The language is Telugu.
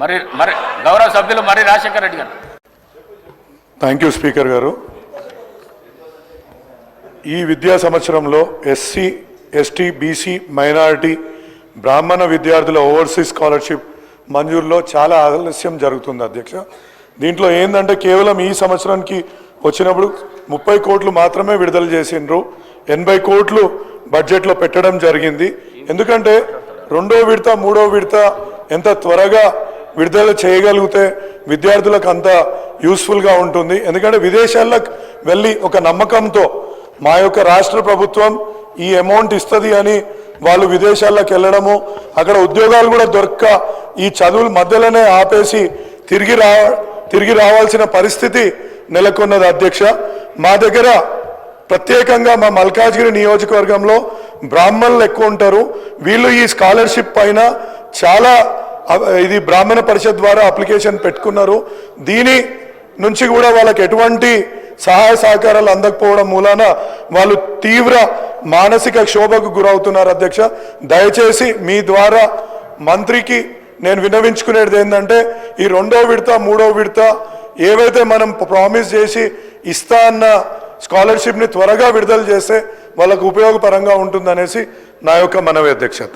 మరి మరి గౌరవ సభ్యులు మరి రాజశేఖర్ రెడ్డి గారు. థ్యాంక్ యూ స్పీకర్ గారు. ఈ విద్యా సంవత్సరంలో ఎస్సీ ఎస్టీ బీసీ మైనారిటీ బ్రాహ్మణ విద్యార్థుల ఓవర్సీస్ స్కాలర్షిప్ మంజూరులో చాలా ఆలస్యం జరుగుతుంది అధ్యక్ష. దీంట్లో ఏంటంటే కేవలం ఈ సంవత్సరానికి వచ్చినప్పుడు ముప్పై కోట్లు మాత్రమే విడుదల చేసిండ్రు. ఎనభై కోట్లు బడ్జెట్లో పెట్టడం జరిగింది. ఎందుకంటే రెండో విడత మూడో విడత ఎంత త్వరగా విడుదల చేయగలిగితే విద్యార్థులకు అంత యూస్ఫుల్గా ఉంటుంది. ఎందుకంటే విదేశాలకు వెళ్ళి ఒక నమ్మకంతో మా యొక్క రాష్ట్ర ప్రభుత్వం ఈ అమౌంట్ ఇస్తుంది అని వాళ్ళు విదేశాల్లోకి వెళ్ళడము అక్కడ ఉద్యోగాలు కూడా దొరక్క ఈ చదువులు మధ్యలోనే ఆపేసి తిరిగి రా తిరిగి రావాల్సిన పరిస్థితి నెలకొన్నది అధ్యక్ష. మా దగ్గర ప్రత్యేకంగా మా మల్కాజ్గిరి నియోజకవర్గంలో బ్రాహ్మణులు ఎక్కువ ఉంటారు. వీళ్ళు ఈ స్కాలర్షిప్ పైన చాలా ఇది బ్రాహ్మణ పరిషత్ ద్వారా అప్లికేషన్ పెట్టుకున్నారు. దీని నుంచి కూడా వాళ్ళకి ఎటువంటి సహాయ సహకారాలు అందకపోవడం మూలాన వాళ్ళు తీవ్ర మానసిక క్షోభకు గురవుతున్నారు అధ్యక్ష. దయచేసి మీ ద్వారా మంత్రికి నేను విన్నవించుకునేది ఏంటంటే ఈ రెండో విడత మూడో విడత ఏవైతే మనం ప్రామిస్ చేసి ఇస్తా అన్న స్కాలర్షిప్ని త్వరగా విడుదల చేస్తే వాళ్ళకు ఉపయోగపరంగా ఉంటుందనేసి నా యొక్క మనవి అధ్యక్షత.